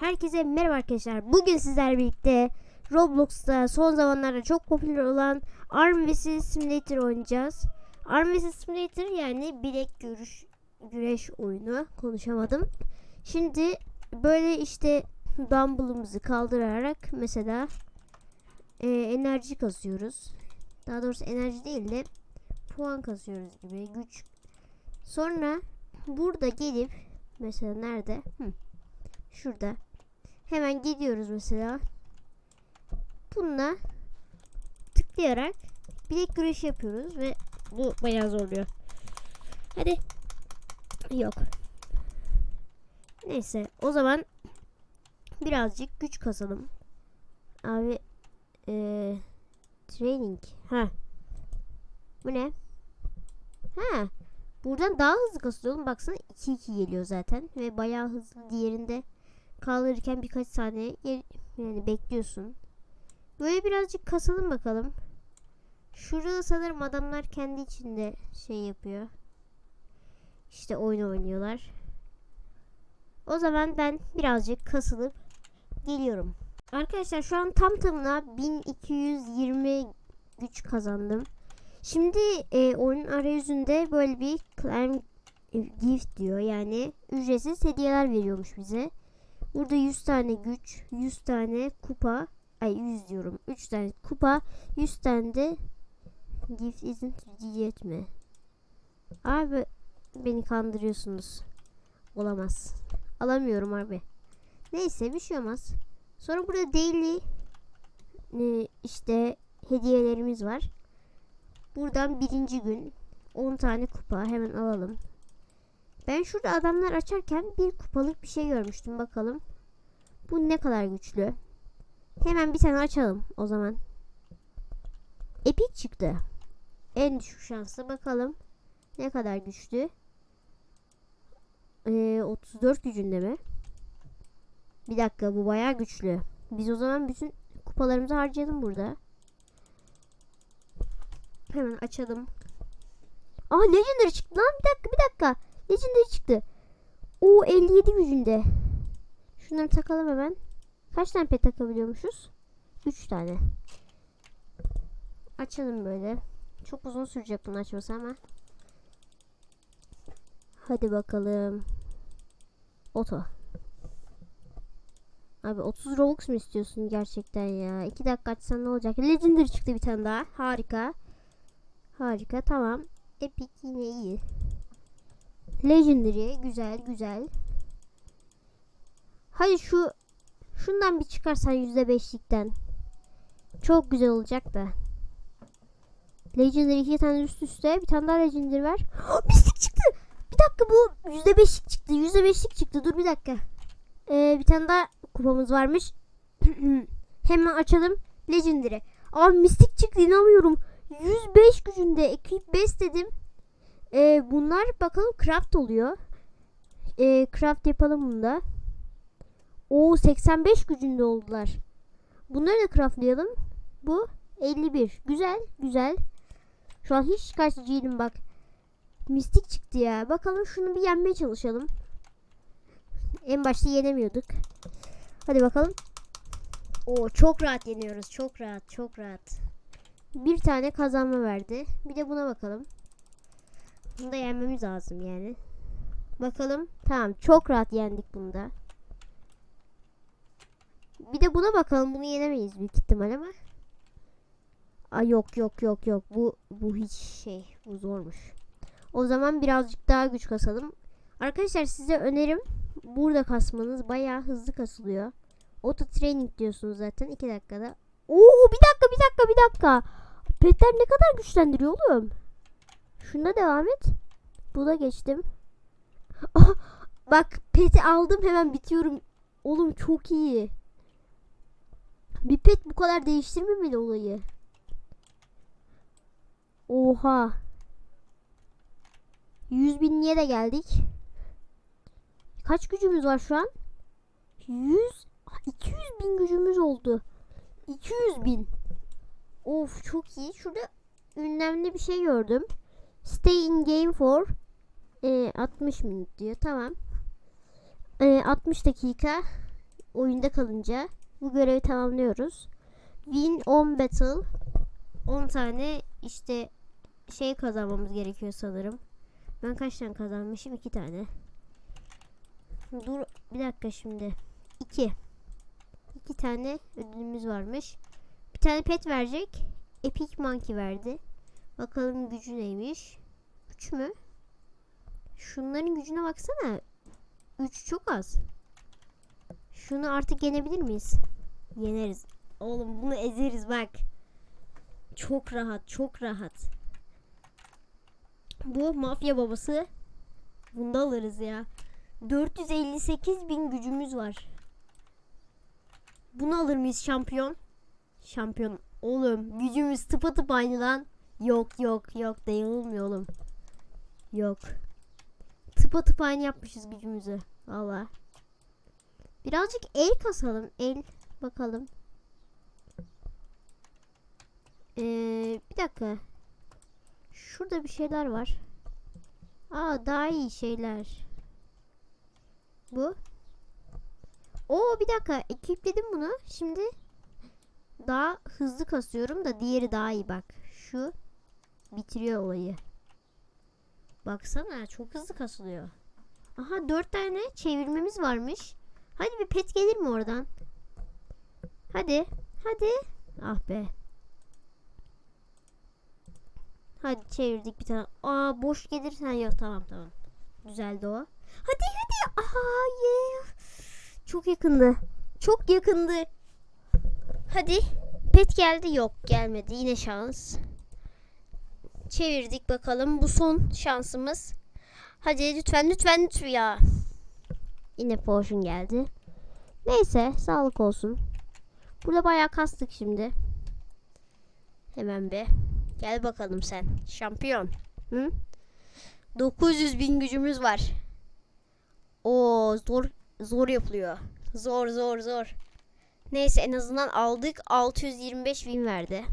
Herkese merhaba arkadaşlar. Bugün sizlerle birlikte Roblox'ta son zamanlarda çok popüler olan Arm vs Simulator oynayacağız. Arm vs Simulator yani bilek görüş güreş oyunu. Konuşamadım. Şimdi böyle işte dumbbell'ımızı kaldırarak mesela e, enerji kasıyoruz. Daha doğrusu enerji değil de puan kasıyoruz gibi güç. Sonra burada gelip mesela nerede? Hı. Şurada. Hemen gidiyoruz mesela. Bununla tıklayarak bilek güreşi yapıyoruz ve bu bayağı zorluyor. Hadi. Yok. Neyse o zaman birazcık güç kasalım. Abi eee training. Ha. Bu ne? Ha. Buradan daha hızlı oğlum. Baksana 2-2 geliyor zaten. Ve bayağı hızlı. Diğerinde kaldırırken birkaç saniye yani bekliyorsun. Böyle birazcık kasalım bakalım. Şurada da sanırım adamlar kendi içinde şey yapıyor. İşte oyun oynuyorlar. O zaman ben birazcık kasılıp geliyorum. Arkadaşlar şu an tam tamına 1220 güç kazandım. Şimdi e, oyunun arayüzünde böyle bir claim gift diyor. Yani ücretsiz hediyeler veriyormuş bize. Burada 100 tane güç, 100 tane kupa, ay 100 diyorum. 3 tane kupa, 100 tane de gift isn't diyet mi? Abi beni kandırıyorsunuz. Olamaz. Alamıyorum abi. Neyse bir şey olmaz. Sonra burada daily e, işte hediyelerimiz var. Buradan birinci gün 10 tane kupa hemen alalım. Ben şurada adamlar açarken bir kupalık bir şey görmüştüm bakalım. Bu ne kadar güçlü. Hemen bir tane açalım o zaman. Epic çıktı. En düşük şanslı bakalım. Ne kadar güçlü. Ee, 34 gücünde mi? Bir dakika bu bayağı güçlü. Biz o zaman bütün kupalarımızı harcayalım burada. Hemen açalım. Aa Legendary çıktı lan. Bir dakika bir dakika. Legendary çıktı. O 57 gücünde. Şunları takalım hemen. Kaç tane pet takabiliyormuşuz? 3 tane. Açalım böyle. Çok uzun sürecek bunu açması ama. Hadi bakalım. Oto. Abi 30 Robux mu istiyorsun gerçekten ya? 2 dakika açsan ne olacak? Legendary çıktı bir tane daha. Harika. Harika tamam. Epic yine iyi. Legendary güzel güzel. Hadi şu şundan bir çıkarsan %5'likten. Çok güzel olacak da. Legendary iki tane üst üste. Bir tane daha Legendary ver. Mistik çıktı. Bir dakika bu %5'lik çıktı. %5'lik çıktı. Dur bir dakika. Ee, bir tane daha kupamız varmış. Hemen açalım. Legendary. Abi mistik çıktı inanmıyorum. 105 gücünde ekip besledim. Ee, bunlar bakalım craft oluyor. Ee, craft yapalım bunda. O 85 gücünde oldular. Bunları da craftlayalım. Bu 51. Güzel, güzel. Şu an hiç şikayetçi değilim bak. Mistik çıktı ya. Bakalım şunu bir yenmeye çalışalım. En başta yenemiyorduk. Hadi bakalım. O çok rahat yeniyoruz. Çok rahat, çok rahat. Bir tane kazanma verdi. Bir de buna bakalım. Bunu da yenmemiz lazım yani. Bakalım. Tamam çok rahat yendik bunda. Bir de buna bakalım. Bunu yenemeyiz büyük ihtimal ama. Aa, yok yok yok yok. Bu bu hiç şey. Bu zormuş. O zaman birazcık daha güç kasalım. Arkadaşlar size önerim burada kasmanız bayağı hızlı kasılıyor. Auto training diyorsunuz zaten 2 dakikada. Oo bir dakika bir dakika bir dakika. Petler ne kadar güçlendiriyor oğlum. Şunda devam et. Buna geçtim. Ah, bak peti aldım hemen bitiyorum. Oğlum çok iyi. Bir pet bu kadar değiştirmemeli olayı. Oha. 100 binliğe de geldik. Kaç gücümüz var şu an? 100 200 bin gücümüz oldu. 200 bin. Of çok iyi. Şurada ünlemli bir şey gördüm. Stay in game for e, 60 minut diyor. Tamam. E, 60 dakika oyunda kalınca bu görevi tamamlıyoruz. Win 10 battle 10 tane işte şey kazanmamız gerekiyor sanırım. Ben kaç tane kazanmışım? 2 tane. Dur bir dakika şimdi. 2. 2 tane ödülümüz varmış. Bir tane pet verecek. Epic Monkey verdi. Bakalım gücü neymiş. 3 mü? Şunların gücüne baksana. 3 çok az. Şunu artık yenebilir miyiz? Yeneriz. Oğlum bunu ezeriz bak. Çok rahat, çok rahat. Bu mafya babası. Bunda alırız ya. 458 bin gücümüz var. Bunu alır mıyız şampiyon? Şampiyon. Oğlum gücümüz tıpatıp aynı lan. Yok yok yok değil olmuyor oğlum. Yok. Tıpatıp aynı yapmışız gücümüzü. Valla. Birazcık el kasalım. El bakalım. Ee, bir dakika. Şurada bir şeyler var. Aa daha iyi şeyler. Bu. Oo bir dakika ekipledim bunu. Şimdi daha hızlı kasıyorum da diğeri daha iyi bak. Şu bitiriyor olayı. Baksana çok hızlı kasılıyor. Aha dört tane çevirmemiz varmış. Hadi bir pet gelir mi oradan? Hadi. Hadi. Ah be. Hadi çevirdik bir tane. Aa boş gelirsen yok tamam tamam. Düzeldi o. Hadi hadi. Aha yeah. Çok yakındı. Çok yakındı. Hadi. Pet geldi yok gelmedi. Yine şans. Çevirdik bakalım. Bu son şansımız. Hadi lütfen lütfen lütfen ya. Yine potion geldi. Neyse sağlık olsun. Burada bayağı kastık şimdi. Hemen bir. Gel bakalım sen. Şampiyon. Hı? 900 bin gücümüz var. O zor zor yapılıyor. Zor zor zor. Neyse en azından aldık. 625 bin verdi.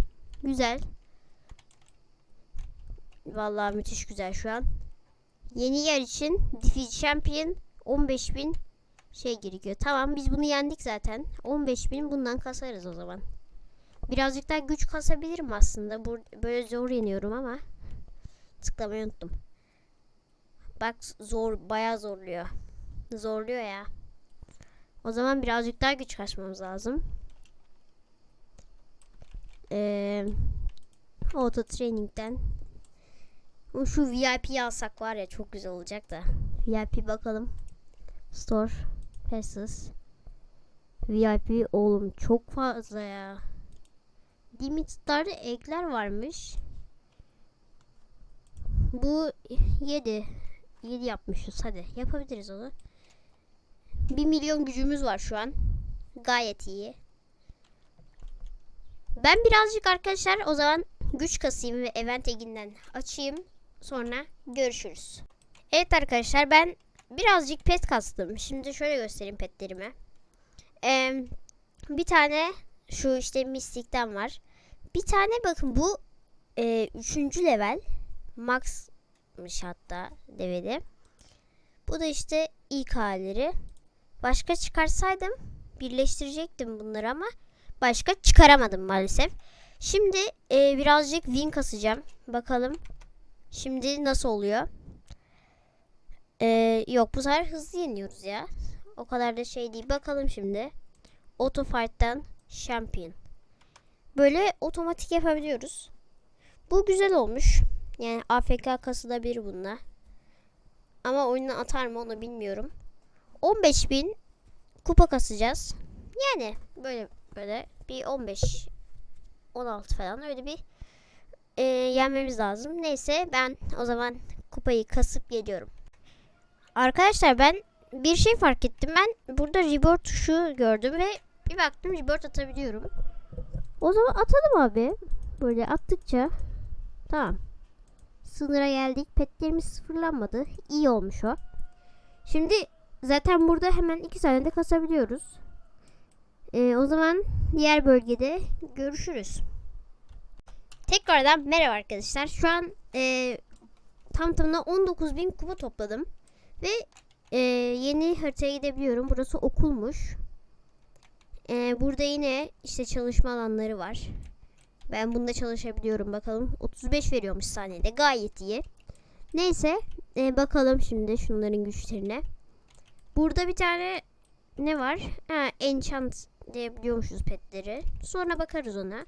Güzel. Vallahi müthiş güzel şu an. Yeni yer için Defeat Champion 15 bin şey gerekiyor. Tamam biz bunu yendik zaten. 15 bin bundan kasarız o zaman. Birazcık daha güç kasabilirim aslında. Böyle zor yeniyorum ama tıklamayı unuttum. Bak zor bayağı zorluyor. Zorluyor ya. O zaman birazcık daha güç kasmamız lazım. Ee, auto training'den şu VIP'yi alsak var ya çok güzel olacak da. VIP bakalım. Store. Passes. VIP oğlum çok fazla ya. Limit'larda ekler varmış. Bu 7. 7 yapmışız. Hadi yapabiliriz onu. 1 milyon gücümüz var şu an. Gayet iyi. Ben birazcık arkadaşlar o zaman güç kasayım ve event eginden açayım. Sonra görüşürüz. Evet arkadaşlar ben birazcık pet kastım. Şimdi şöyle göstereyim petlerimi. Ee, bir tane şu işte mistikten var. Bir tane bakın bu e, üçüncü level. Max'mış hatta devede. Bu da işte ilk halleri. Başka çıkarsaydım birleştirecektim bunları ama başka çıkaramadım maalesef. Şimdi e, birazcık win kasacağım. Bakalım Şimdi nasıl oluyor? Ee, yok bu sefer hızlı yeniyoruz ya. O kadar da şey değil. Bakalım şimdi. Auto Champion. Böyle otomatik yapabiliyoruz. Bu güzel olmuş. Yani AFK kasılabilir bununla. Ama oyuna atar mı onu bilmiyorum. 15.000 kupa kasacağız. Yani böyle böyle bir 15 16 falan öyle bir e, yenmemiz lazım. Neyse ben o zaman kupayı kasıp geliyorum. Arkadaşlar ben bir şey fark ettim. Ben burada rebirth tuşu gördüm ve bir baktım rebirth atabiliyorum. O zaman atalım abi. Böyle attıkça. Tamam. Sınıra geldik. Petlerimiz sıfırlanmadı. İyi olmuş o. Şimdi zaten burada hemen iki tane de kasabiliyoruz. Ee, o zaman diğer bölgede görüşürüz. Tekrardan merhaba arkadaşlar. Şu an e, tam tamına 19.000 kupa topladım. Ve e, yeni haritaya gidebiliyorum. Burası okulmuş. Ee, burada yine işte çalışma alanları var. Ben bunda çalışabiliyorum bakalım. 35 veriyormuş saniyede. Gayet iyi. Neyse ee, bakalım şimdi şunların güçlerine. Burada bir tane ne var? Ha, enchant diyebiliyormuşuz petleri. Sonra bakarız ona.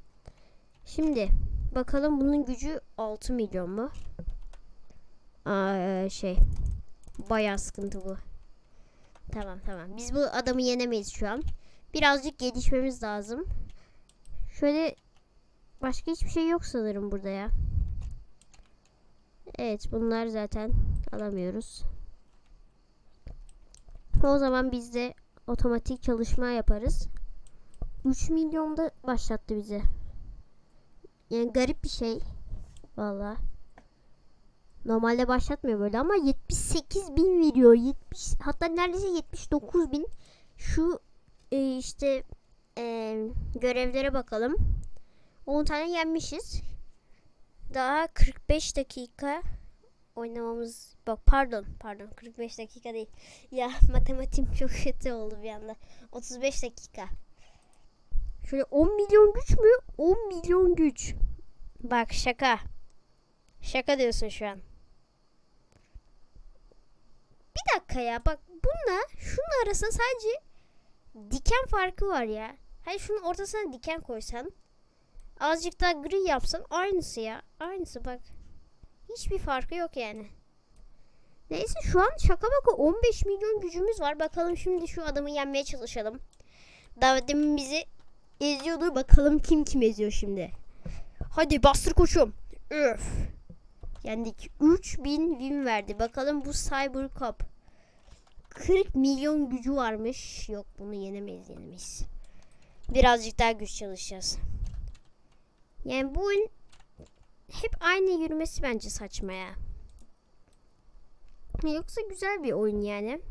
Şimdi bakalım bunun gücü 6 milyon mu? Aa, şey bayağı sıkıntı bu. Tamam tamam. Biz bu adamı yenemeyiz şu an. Birazcık gelişmemiz lazım. Şöyle başka hiçbir şey yok sanırım burada ya. Evet bunlar zaten alamıyoruz. O zaman biz de otomatik çalışma yaparız. 3 milyonda başlattı bizi. Yani garip bir şey. Valla. Normalde başlatmıyor böyle ama 78 bin veriyor. 70 hatta neredeyse 79 bin. Şu e, işte e, görevlere bakalım. 10 tane yenmişiz. Daha 45 dakika oynamamız bak pardon pardon 45 dakika değil. Ya matematiğim çok kötü oldu bir anda. 35 dakika. Şöyle 10 milyon güç mü? 10 milyon güç. Bak şaka. Şaka diyorsun şu an. Bir dakika ya bak bununla şunun arasında sadece diken farkı var ya. Hani şunun ortasına diken koysan azıcık daha gri yapsan aynısı ya. Aynısı bak. Hiçbir farkı yok yani. Neyse şu an şaka baka 15 milyon gücümüz var. Bakalım şimdi şu adamı yenmeye çalışalım. Daha bizi eziyordu. Bakalım kim kim eziyor şimdi. Hadi bastır koçum. Öf. Yendik. 3000 win verdi. Bakalım bu Cyber Cup. 40 milyon gücü varmış. Yok bunu yenemeyiz yenemeyiz. Birazcık daha güç çalışacağız. Yani bu oyun hep aynı yürümesi bence saçma ya. Yoksa güzel bir oyun yani.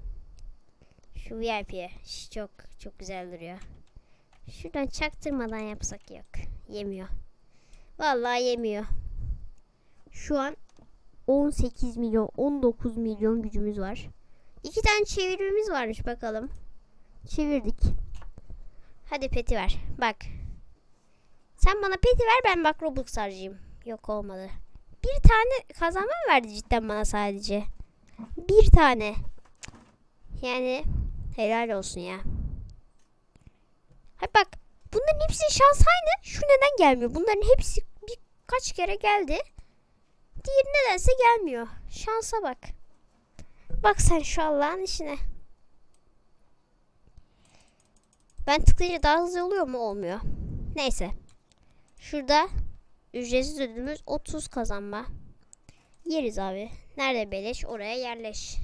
Şu VIP çok çok güzel duruyor. Şuradan çaktırmadan yapsak yok. Yemiyor. Vallahi yemiyor. Şu an 18 milyon 19 milyon gücümüz var. İki tane çevirmemiz varmış bakalım. Çevirdik. Hadi peti ver. Bak. Sen bana peti ver ben bak Robux harcayayım. Yok olmadı. Bir tane kazanma verdi cidden bana sadece? Bir tane. Yani helal olsun ya. Hadi bak. Bunların hepsi şans aynı. Şu neden gelmiyor? Bunların hepsi birkaç kere geldi. Diğeri nedense gelmiyor. Şansa bak. Bak sen şu Allah'ın işine. Ben tıklayınca daha hızlı oluyor mu? Olmuyor. Neyse. Şurada ücretsiz ödülümüz 30 kazanma. Yeriz abi. Nerede beleş? Oraya yerleş.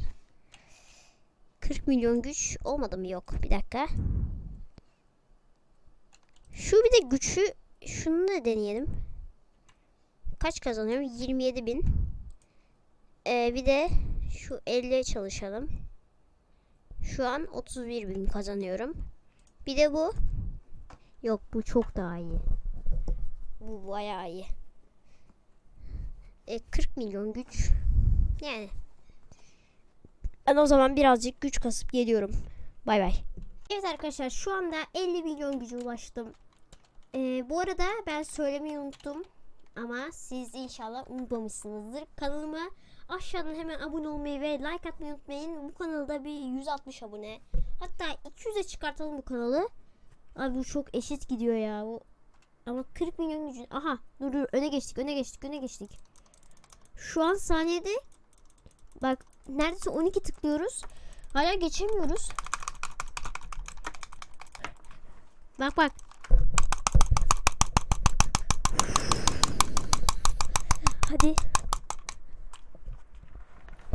40 milyon güç olmadı mı? Yok. Bir dakika. Şu bir de güçü şunu da deneyelim. Kaç kazanıyorum? 27 bin. Ee, bir de şu 50'ye çalışalım. Şu an 31 bin kazanıyorum. Bir de bu. Yok bu çok daha iyi. Bu bayağı iyi. E, 40 milyon güç. Yani. Ben o zaman birazcık güç kasıp geliyorum. Bay bay. Evet arkadaşlar şu anda 50 milyon gücü ulaştım. Ee, bu arada ben söylemeyi unuttum. Ama siz inşallah unutmamışsınızdır. Kanalıma aşağıdan hemen abone olmayı ve like atmayı unutmayın. Bu kanalda bir 160 abone. Hatta 200'e çıkartalım bu kanalı. Abi bu çok eşit gidiyor ya. Bu ama 40 milyon gücü. Aha dur dur öne geçtik öne geçtik öne geçtik. Şu an saniyede bak neredeyse 12 tıklıyoruz. Hala geçemiyoruz. Bak bak. Hadi.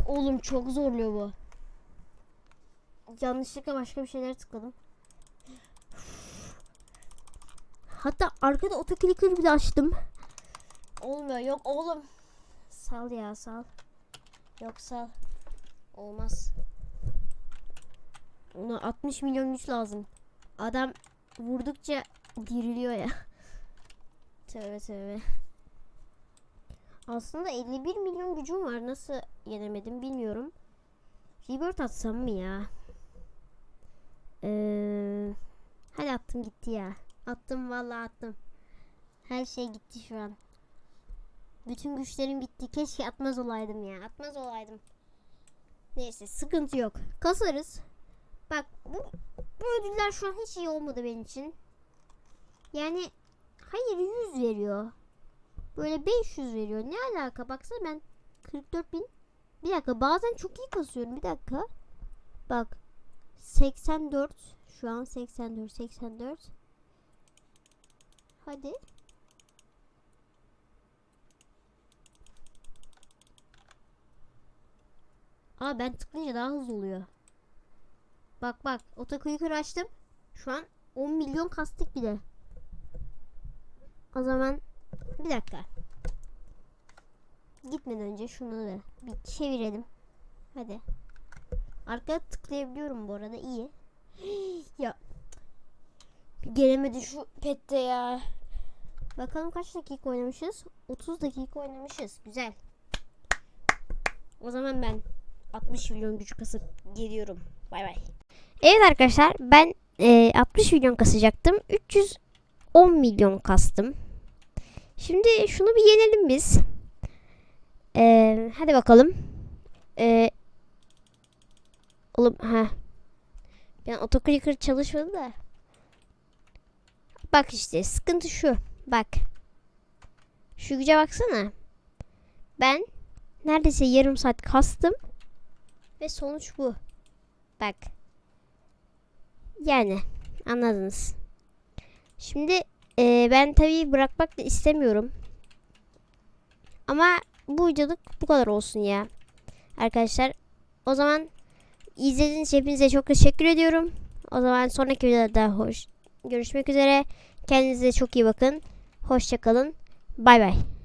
Oğlum çok zorluyor bu. Yanlışlıkla başka bir şeyler tıkladım. Hatta arkada otoklikleri bile açtım. Olmuyor yok oğlum. Sal ya sal. Yok sal. Olmaz. Ona 60 milyon güç lazım. Adam vurdukça diriliyor ya. Tövbe tövbe. Aslında 51 milyon gücüm var. Nasıl yenemedim bilmiyorum. Rebirth atsam mı ya? Ee, hadi attım gitti ya. Attım vallahi attım. Her şey gitti şu an. Bütün güçlerim bitti. Keşke atmaz olaydım ya. Atmaz olaydım. Neyse sıkıntı yok. Kasarız. Bak bu, bu ödüller şu an hiç iyi olmadı benim için. Yani hayır 100 veriyor. Böyle 500 veriyor. Ne alaka? Baksana ben 44 bin. Bir dakika bazen çok iyi kasıyorum. Bir dakika. Bak 84 şu an 84 84 Hadi. Aa ben tıklayınca daha hızlı oluyor. Bak bak otoclicker açtım. Şu an 10 milyon kastık bile. O zaman bir dakika. Gitmeden önce şunu da bir çevirelim. Hadi. Arkaya tıklayabiliyorum bu arada iyi. ya gelemedi şu pette ya. Bakalım kaç dakika oynamışız? 30 dakika oynamışız. Güzel. O zaman ben 60 milyon güç kasıp geliyorum. Bay bay. Evet arkadaşlar ben e, 60 milyon kasacaktım. 310 milyon kastım. Şimdi şunu bir yenelim biz. E, hadi bakalım. E, oğlum ha. Ben otoclicker çalışmadı da. Bak işte sıkıntı şu. Bak. Şu güce baksana. Ben neredeyse yarım saat kastım. Ve sonuç bu. Bak. Yani anladınız. Şimdi e, ben tabii bırakmak da istemiyorum. Ama bu videoluk bu kadar olsun ya. Arkadaşlar o zaman izlediğiniz için hepinize çok teşekkür ediyorum. O zaman sonraki videoda hoş görüşmek üzere. Kendinize çok iyi bakın. Hoşçakalın. Bay bay.